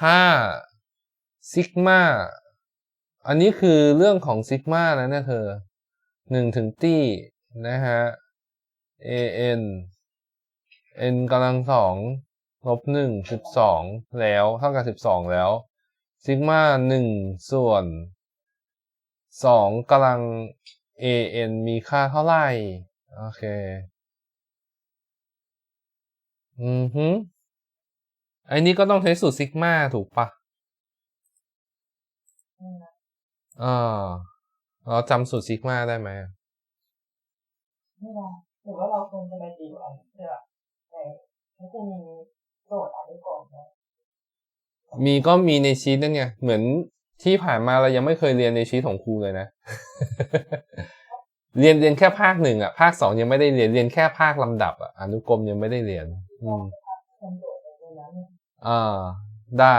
ถ้าซิกมาอันนี้คือเรื่องของซิกมานะเนี่ยเธอหนึ่งถึงตี้นะฮะ an n กำลังสองลบหนึ่งสิบสองแล้วเท่ากับสิบสองแล้วซิกมาหนึ่งส่วนสองกำลัง an มีค่าเท่าไหร่ โอเค อือฮึไอ้นี้ก็ต้องใช้สูตรซิกมาถูกปะอ่าเราจำสูตรซิกมาได้ไหมไม่ได้หรือว่าเราคงจะไปติวอันเพื่อในมันจะมีโจทย์อันนี้ก่อนนะมีก็มีในชีตนั่นไงเหมือนที่ผ่านมาเรายังไม่เคยเรียนในชีตของครูเลยนะ เรียนเรียนแค่ภาคหนึ่งอะ ภาคสองยังไม่ได้เรียนเรียนแค่ภาคลำดับอะอนุกรมยังไม่ได้เรียน อืม เนี่ยอ่าได้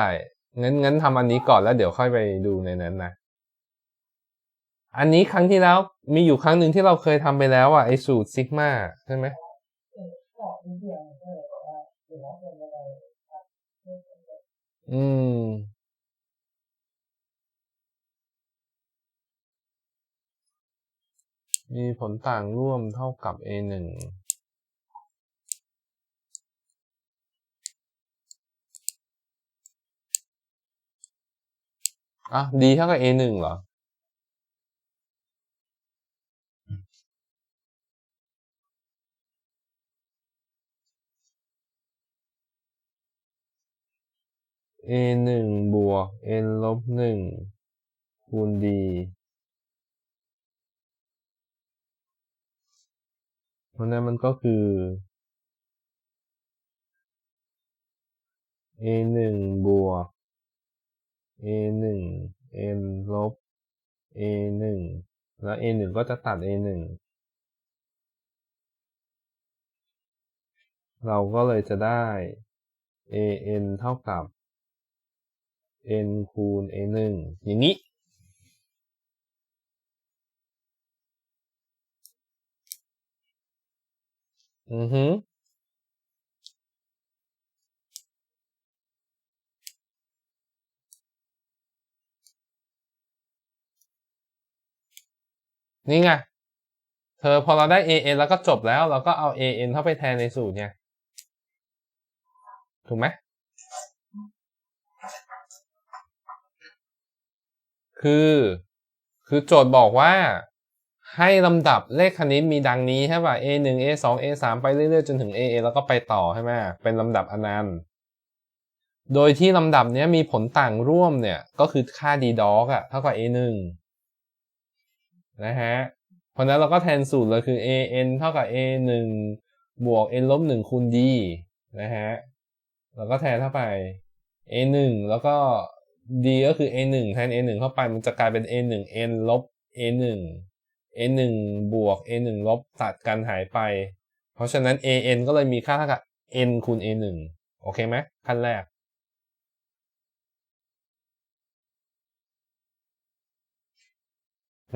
งั้นงั้นทำอันนี้ก่อนแล้วเดี๋ยวค่อยไปดูในนั้นนะ อันนี้ครั้งที่แล้วมีอยู่ครั้งหนึ่งที่เราเคยทำไปแล้วอะไอสูตรซิกมาใช่ไหมเป็นสอบนิดเดียวก็เลยบอกว่าหรือว่าเป็นอะไรครับไม่เป็นไรอืม มีผลต่างร่วมเท่ากับ a หนึ่ง อะ d เท่ากับ a หนึ่งเหรอ a หนึ่งบวก n ลบหนึ่งคูณ d เพราะนั้นมันก็คือ a หนึ่งบวก a หนึ่ง n ลบ a หนึ่งแล้ว a หนึ่งก็จะตัด a หนึ่งเราก็เลยจะได้ a n เท่ากับ n คูณ a หนึ่งอย่างนี้ อือฮึ นี่ไง เธอพอเราได้ an แล้วก็จบแล้ว เราก็เอา an เข้าไปแทนในสูตรไงถูกไหมคือ คือโจทย์บอกว่าให้ลำดับเลขคณิตมีดังนี้ใช่ป่ะ a 1 a 2 a 3ไปเรื่อยๆ จนถึง a a แล้วก็ไปต่อใช่ไหมเป็นลำดับอนันต์ โดยที่ลำดับนี้มีผลต่างร่วมเนี่ย ก็คือค่า d dog อะเท่ากับ a 1 นะฮะ เพราะนั้นเราก็แทนสูตรเลยคือ a n เท่ากับ a 1บวก n ลบ1คูณ d นะฮะ เราก็แทนเข้าไป a 1แล้วก็ d ก็คือ a 1แทน a 1เข้าไปมันจะกลายเป็น a 1 n ลบ a 1 a 1บวก a 1ลบตัดกันหายไป เพราะฉะนั้น a n ก็เลยมีค่าเท่ากับ n คูณ a 1โอเคไหมขั้นแรก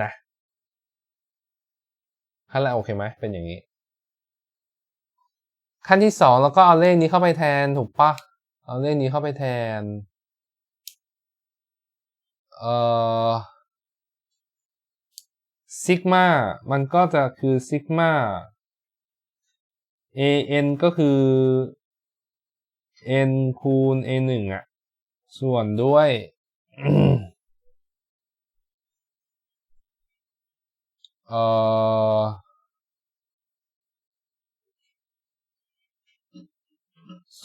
นะ ขั้นแรกโอเคไหมเป็นอย่างนี้ ขั้นที่สองเราก็เอาเลขนี้เข้าไปแทนถูกปะเอาเลขนี้เข้าไปแทน เอ่อซิกมามันก็จะคือซิกมา an ก็คือ n คูณ a 1อะ ส่วนด้วย เอ่อ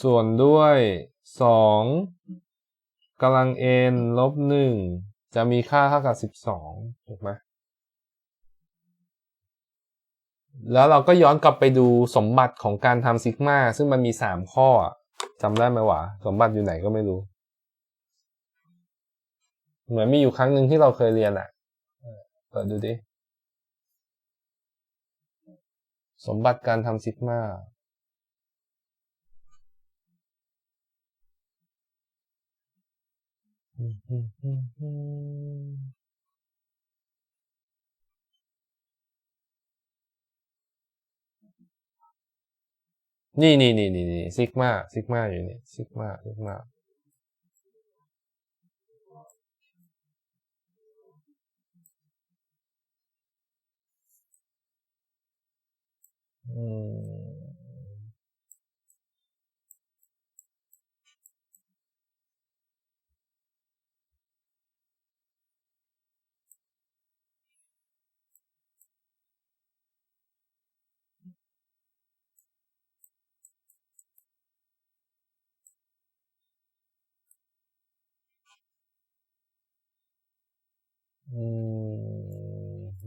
ส่วนด้วยสองกำลัง n ลบหนึ่งจะมีค่าเท่ากับสิบสองถูกไหมแล้วเราก็ย้อนกลับไปดูสมบัติของการทำซิกมาซึ่งมันมีสามข้อจำได้ไหมวะ สมบัติอยู่ไหนก็ไม่รู้ เหมือนมีอยู่ครั้งหนึ่งที่เราเคยเรียนอะเปิดดูดิ สมบัติการทำซิกมานี่นี่นี่นี่นี่ซิกมาซิกมาอยู่นี่ซิกมาซิกมา อืม อืม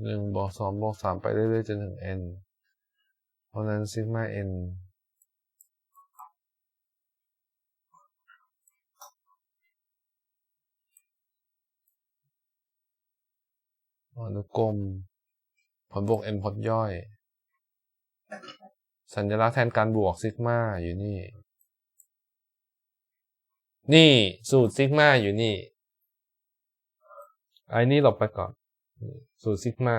หนึ่งบวกสองบวกสามไปเรื่อยๆจนถึง n เพ ราะนั้นซิกมา n อนุกรม ผลบวก n พจน์ย่อย สัญลักษณ์แทนการบวกซิกมาอยู่นี่ นี่สูตรซิกมาอยู่นี่ไอ้นี่หลบไปก่อน สูตรซิกมา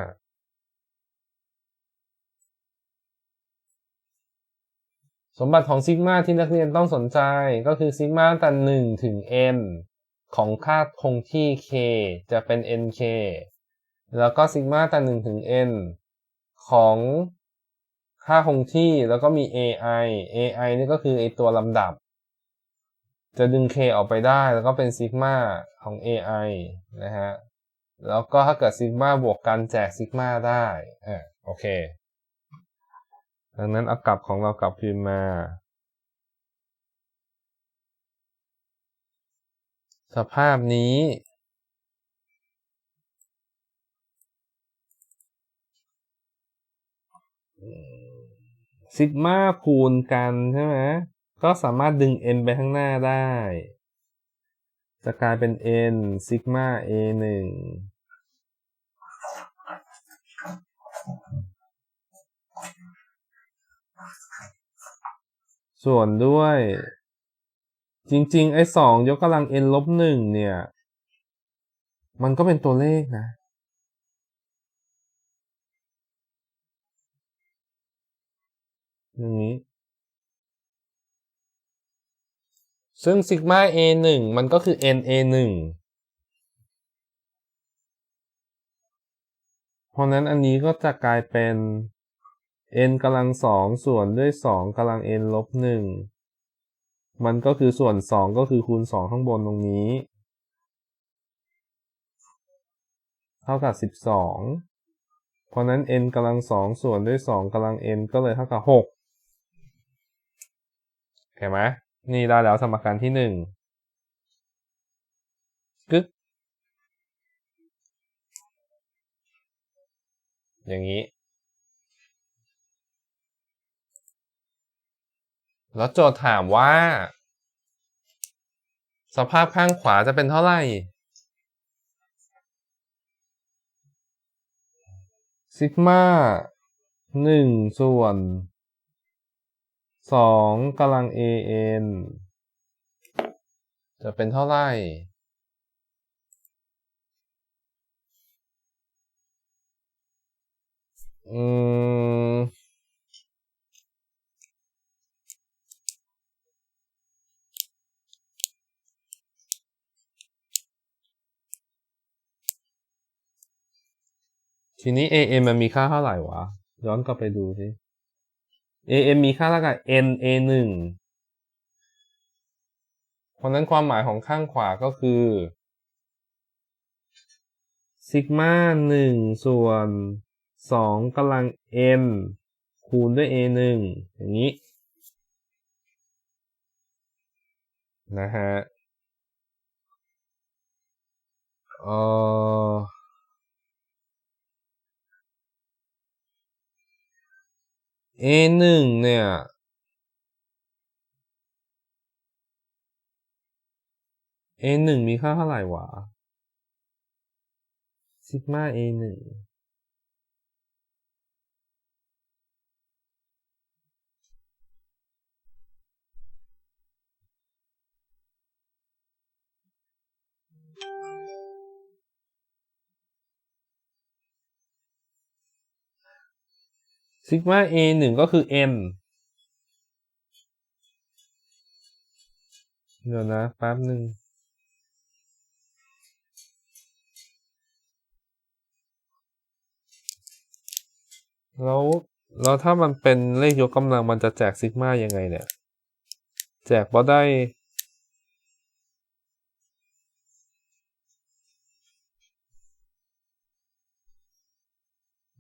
สมบัติของซิกมาที่นักเรียนต้องสนใจก็คือซิกมาตั้งแต่หนึ่งถึง n ของค่าคงที่ k จะเป็น nk แล้วก็ซิกมาตั้งหนึ่งถึง n ของค่าคงที่แล้วก็มี ai ai นี่ก็คือไอตัวลำดับ จะดึง k ออกไปได้แล้วก็เป็นซิกมาของ ai นะฮะ แล้วก็ถ้าเกิดซิกมาบวกกันแจกซิกมาได้อ่าโอเค ดังนั้นเอากลับของเรากลับคืนมา สภาพนี้ ซิกมาคูณกันใช่ไหมก็สามารถดึง n ไปข้างหน้าได้ จะกลายเป็น n ซิกมา a 1 ส่วนด้วย จริง ๆ ไอ้สองยกกำลัง n ลบหนึ่งเนี่ย มันก็เป็นตัวเลขนะ อย่างนี้ ซึ่งซิกมา a หนึ่งมันก็คือ n a หนึ่งเพราะนั้นอันนี้ก็จะกลายเป็น n กำลังสองส่วนด้วยสองกำลัง n ลบหนึ่งมันก็คือส่วนสองก็คือคูณสองข้างบนตรงนี้ เท่ากับสิบสองเพราะนั้น n กำลังสองส่วนด้วยสองกำลัง n ก็เลยเท่ากับหกเห็นไหมนี่ได้แล้วสมการที่หนึ่งกึกอย่างนี้ แล้วโจทย์ถามว่า สภาพข้างขวาจะเป็นเท่าไหร่ ซิกมาหนึ่งส่วนสองกำลัง an จะเป็นเท่าไหร่ อืม ทีนี้ am มันมีค่าเท่าไหร่วะ ย้อนกลับไปดูสิ am มีค่าเท่ากับ n a หนึ่งเพราะนั้นความหมายของข้างขวาก็คือซิกมาหนึ่งส่วนสองกำลัง n คูณด้วย a หนึ่งอย่างนี้ นะฮะเอ่อ A1 เนี่ยเอหนึ่งมีค่าเท่าไหร่วะซิกมาเอหนึ่ง ซิกมา a หนึ่งก็คือ n เดี๋ยวนะแป๊บหนึ่งแล้วแล้วถ้ามันเป็นเลขยกกำลังมันจะแจกซิกมายังไงเนี่ย แจกบ่ได้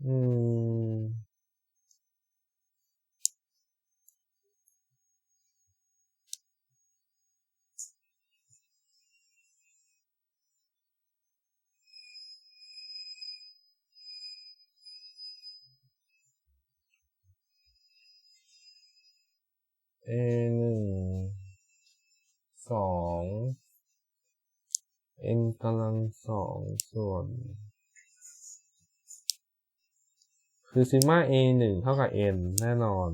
อืม A หนึ่งสอง n กำลังสองส่วน คือซิมา a หนึ่งเท่ากับ n แน่นอน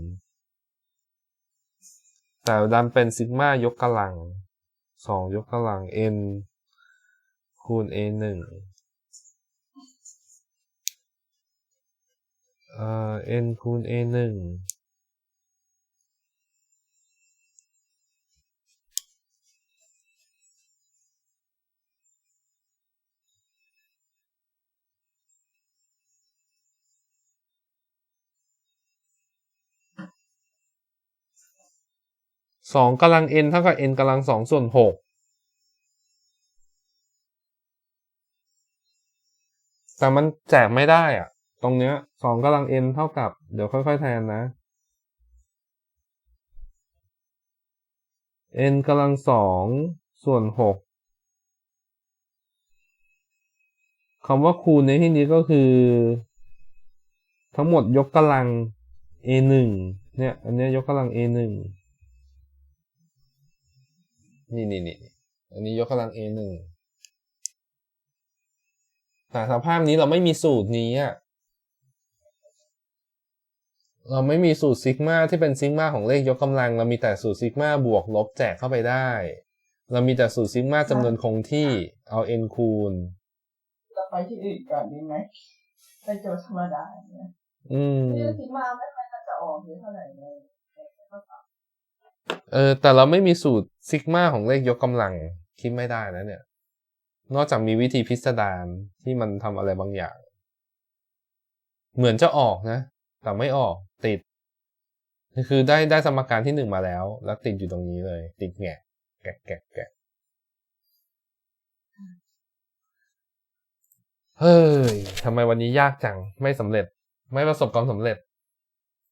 แต่ดันเป็นซิกมายกกำลังสองยกกำลัง n คูณ a หนึ่งเอ่อ n คูณ a หนึ่ง สองกำลัง n เท่ากับ n กำลังสองส่วนหกแต่มันแจกไม่ได้อะตรงเนี้ยสองกำลัง n เท่ากับ เดี๋ยวค่อย ๆ แทนนะ n กำลังสองส่วนหกคำว่าคูณในที่นี้ก็คือ ทั้งหมดยกกำลัง a หนึ่งเนี่ย อันเนี้ยยกกำลัง a ห นึ่งนี่นี่นี่อันนี้ยกกำลัง a หนึ่งแต่สภาพนี้เราไม่มีสูตรนี้อะเราไม่มีสูตรซิกมาที่เป็นซิกมาของเลขยกกำลัง เรามีแต่สูตรซิกมาบวกลบแจกเข้าไปได้ เรามีแต่สูตรซิกมาจำนวนคงที่เอา n คูณจะไปที่อื่นก่อนดีไหมไปโจทย์ธรรมดาเนี่ยอืมที่คิดมาไม่ค่อยน่าจะออกเยอะเท่าไหร่เลยก็ตอบ เออแต่เราไม่มีสูตรซิกมาของเลขยกกำลังคิดไม่ได้นะเนี่ย นอกจากมีวิธีพิสดารที่มันทำอะไรบางอย่าง เหมือนจะออกนะ แต่ไม่ออกติด คือได้ได้สมการที่หนึ่งมาแล้ว แล้วติดอยู่ตรงนี้เลย ติดแงะแกะแกะแกะเฮ้ยทำไมวันนี้ยากจัง ไม่สำเร็จ ไม่ประสบความสำเร็จ